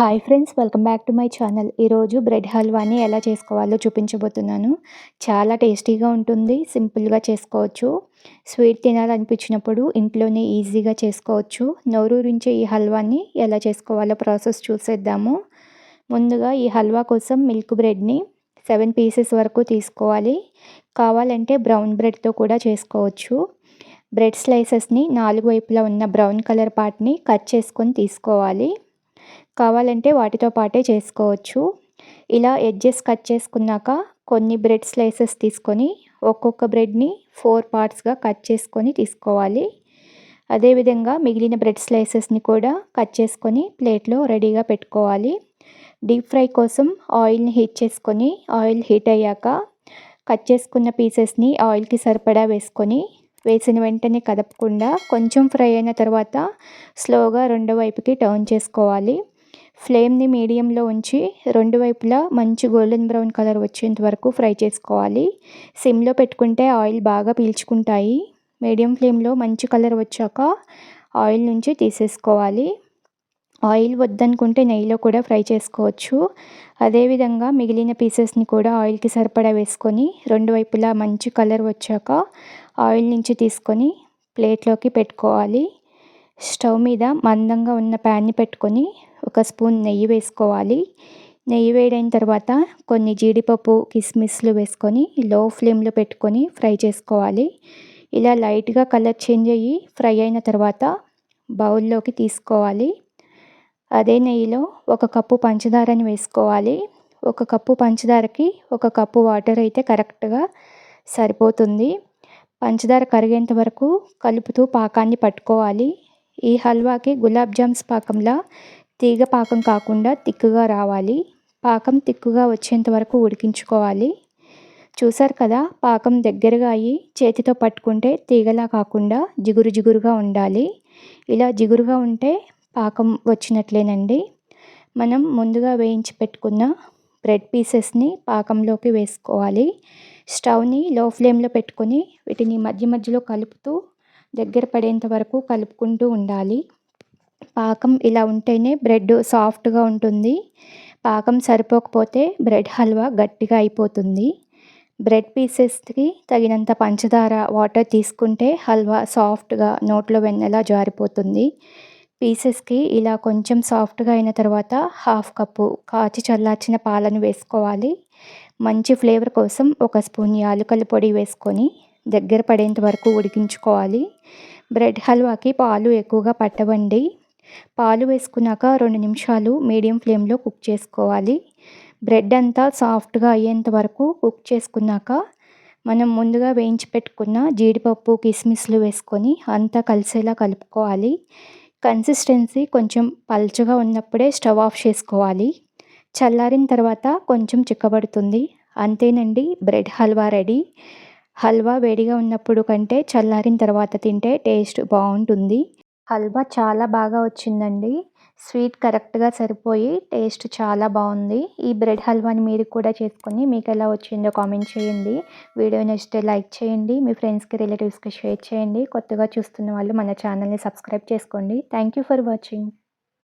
Hi friends welcome back to my channel ఈరోజు bread హల్వాని ఎలా చేసుకోవాలో చూపించబోతున్నాను. చాలా టేస్టీగా ఉంటుంది సింపుల్గా చేసుకోవచ్చు. స్వీట్ తినాలనిపించినప్పుడు ఇంట్లోనే ఈజీగా చేసుకోవచ్చు. నోరూరించే ఈ హల్వాని ఎలా చేసుకోవాలో ప్రాసెస్ చూసేద్దాము. ముందుగా ఈ హల్వా కోసం మిల్క్ బ్రెడ్ని సెవెన్ పీసెస్ వరకు తీసుకోవాలి. కావాలంటే బ్రౌన్ బ్రెడ్తో కూడా చేసుకోవచ్చు. బ్రెడ్ స్లైసెస్ని నాలుగు వైపులా ఉన్న బ్రౌన్ కలర్ పార్ట్ని కట్ చేసుకొని తీసుకోవాలి. కావాలంటే వాటితో పాటే చేసుకోవచ్చు. ఇలా ఎడ్జెస్ కట్ చేసుకున్నాక కొన్ని బ్రెడ్ స్లైసెస్ తీసుకొని ఒక్కొక్క బ్రెడ్ని ఫోర్ పార్ట్స్గా కట్ చేసుకొని తీసుకోవాలి. అదేవిధంగా మిగిలిన బ్రెడ్ స్లైసెస్ని కూడా కట్ చేసుకొని ప్లేట్లో రెడీగా పెట్టుకోవాలి. డీప్ ఫ్రై కోసం ఆయిల్ని హీట్ చేసుకొని ఆయిల్ హీట్ అయ్యాక కట్ చేసుకున్న పీసెస్ని ఆయిల్కి సరిపడా వేసుకొని వేసిన వెంటనే కదపకుండా కొంచెం ఫ్రై అయిన తర్వాత స్లోగా రెండో వైపుకి టర్న్ చేసుకోవాలి. ఫ్లేమ్ని మీడియంలో ఉంచి రెండు వైపులా మంచి గోల్డెన్ బ్రౌన్ కలర్ వచ్చేంత వరకు ఫ్రై చేసుకోవాలి. సిమ్లో పెట్టుకుంటే ఆయిల్ బాగా పీల్చుకుంటాయి. మీడియం ఫ్లేమ్లో మంచి కలర్ వచ్చాక ఆయిల్ నుంచి తీసేసుకోవాలి. ఆయిల్ వద్దనుకుంటే నెయ్యిలో కూడా ఫ్రై చేసుకోవచ్చు. అదేవిధంగా మిగిలిన పీసెస్ని కూడా ఆయిల్కి సరిపడా వేసుకొని రెండు వైపులా మంచి కలర్ వచ్చాక ఆయిల్ నుంచి తీసుకొని ప్లేట్లోకి పెట్టుకోవాలి. స్టవ్ మీద మందంగా ఉన్న ప్యాన్ని పెట్టుకొని ఒక స్పూన్ నెయ్యి వేసుకోవాలి. నెయ్యి వేడైన తర్వాత కొన్ని జీడిపప్పు కిస్మిస్లు వేసుకొని లో ఫ్లేమ్లో పెట్టుకొని ఫ్రై చేసుకోవాలి. ఇలా లైట్గా కలర్ చేంజ్ అయ్యి ఫ్రై అయిన తర్వాత బౌల్లోకి తీసుకోవాలి. అదే నెయ్యిలో ఒక కప్పు పంచదారని వేసుకోవాలి. ఒక కప్పు పంచదారకి ఒక కప్పు వాటర్ అయితే కరెక్ట్గా సరిపోతుంది. పంచదార కరిగేంత వరకు కలుపుతూ పాకాన్ని పట్టుకోవాలి. ఈ హల్వాకి గులాబ్ జామ్స్ పాకంలా తీగ పాకం కాకుండా తిక్కుగా రావాలి. పాకం తిక్కుగా వచ్చేంత వరకు ఉడికించుకోవాలి. చూసారు కదా పాకం దగ్గరగా అయ్యి చేతితో పట్టుకుంటే తీగలా కాకుండా జిగురు జిగురుగా ఉండాలి. ఇలా జిగురుగా ఉంటే పాకం వచ్చినట్లేనండి. మనం ముందుగా వేయించి పెట్టుకున్న బ్రెడ్ పీసెస్ని పాకంలోకి వేసుకోవాలి. స్టవ్ని లో ఫ్లేమ్లో పెట్టుకొని వీటిని మధ్య మధ్యలో కలుపుతూ దగ్గర పడేంత వరకు కలుపుకుంటూ ఉండాలి. పాకం ఇలా ఉంటేనే బ్రెడ్ సాఫ్ట్గా ఉంటుంది. పాకం సరిపోకపోతే బ్రెడ్ హల్వా గట్టిగా అయిపోతుంది. బ్రెడ్ పీసెస్కి తగినంత పంచదార వాటర్ తీసుకుంటే హల్వా సాఫ్ట్గా నోట్లో వెన్నెలా జారిపోతుంది. పీసెస్కి ఇలా కొంచెం సాఫ్ట్గా అయిన తర్వాత హాఫ్ కప్పు కాచి చల్లార్చిన పాలను వేసుకోవాలి. మంచి ఫ్లేవర్ కోసం ఒక స్పూన్ యాలకల పొడి వేసుకొని దగ్గర పడేంత వరకు ఉడికించుకోవాలి. బ్రెడ్ హల్వాకి పాలు ఎక్కువగా పట్టవండి. పాలు వేసుకున్నాక రెండు నిమిషాలు మీడియం ఫ్లేమ్లో కుక్ చేసుకోవాలి. బ్రెడ్ అంతా సాఫ్ట్గా అయ్యేంత వరకు కుక్ చేసుకున్నాక మనం ముందుగా వేయించి పెట్టుకున్న జీడిపప్పు కిస్మిస్లు వేసుకొని అంతా కలిసేలా కలుపుకోవాలి. కన్సిస్టెన్సీ కొంచెం పల్చగా ఉన్నప్పుడే స్టవ్ ఆఫ్ చేసుకోవాలి. చల్లారిన తర్వాత కొంచెం చిక్కబడుతుంది. అంతేనండి బ్రెడ్ హల్వా రెడీ. హల్వా వేడిగా ఉన్నప్పుడు కంటే చల్లారిన తర్వాత తింటే టేస్ట్ బాగుంటుంది. హల్వా చాలా బాగా వచ్చిందండి. స్వీట్ కరెక్ట్గా సరిపోయి టేస్ట్ చాలా బాగుంది. ఈ బ్రెడ్ హల్వాని మీరు కూడా చేసుకొని మీకు ఎలా వచ్చిందో కామెంట్ చేయండి. వీడియో నచ్చితే లైక్ చేయండి. మీ ఫ్రెండ్స్కి రిలేటివ్స్కి షేర్ చేయండి. కొత్తగా చూస్తున్న వాళ్ళు మన ఛానల్ని సబ్స్క్రైబ్ చేసుకోండి. Thank you for watching.